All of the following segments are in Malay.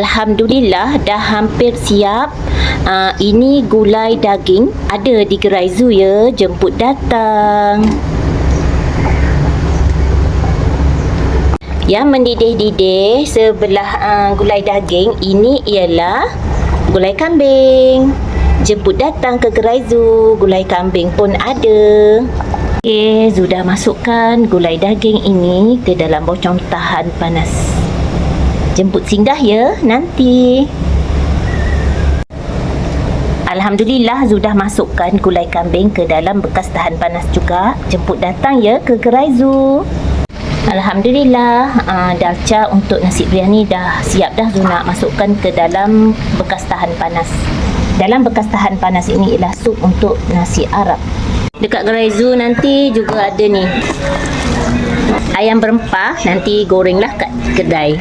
Alhamdulillah dah hampir siap. Uh, ini gulai daging ada di Gerai Zoo ya. Jemput datang. Yang mendidih-didih sebelah uh, gulai daging ini ialah gulai kambing. Jemput datang ke Gerai Zoo. Gulai kambing pun ada. Okey, sudah masukkan gulai daging ini ke dalam bocong tahan panas. Jemput singgah ya nanti. Alhamdulillah sudah masukkan gulai kambing ke dalam bekas tahan panas juga. Jemput datang ya ke Gerai Zoo. Alhamdulillah uh, dalca untuk nasi biryani dah siap dah Zuna masukkan ke dalam bekas tahan panas. Dalam bekas tahan panas ini ialah sup untuk nasi Arab. Dekat Gerai Zoo nanti juga ada ni. Ayam berempah nanti gorenglah kat kedai.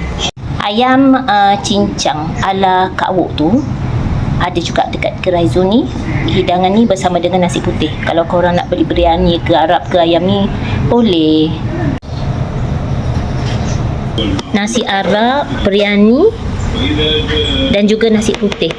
Ayam uh, cincang ala Kak Wuk tu ada juga dekat Gerai ni. Hidangan ni bersama dengan nasi putih. Kalau korang nak beli biryani ke Arab ke ayam ni boleh. Nasi Arab, biryani dan juga nasi putih.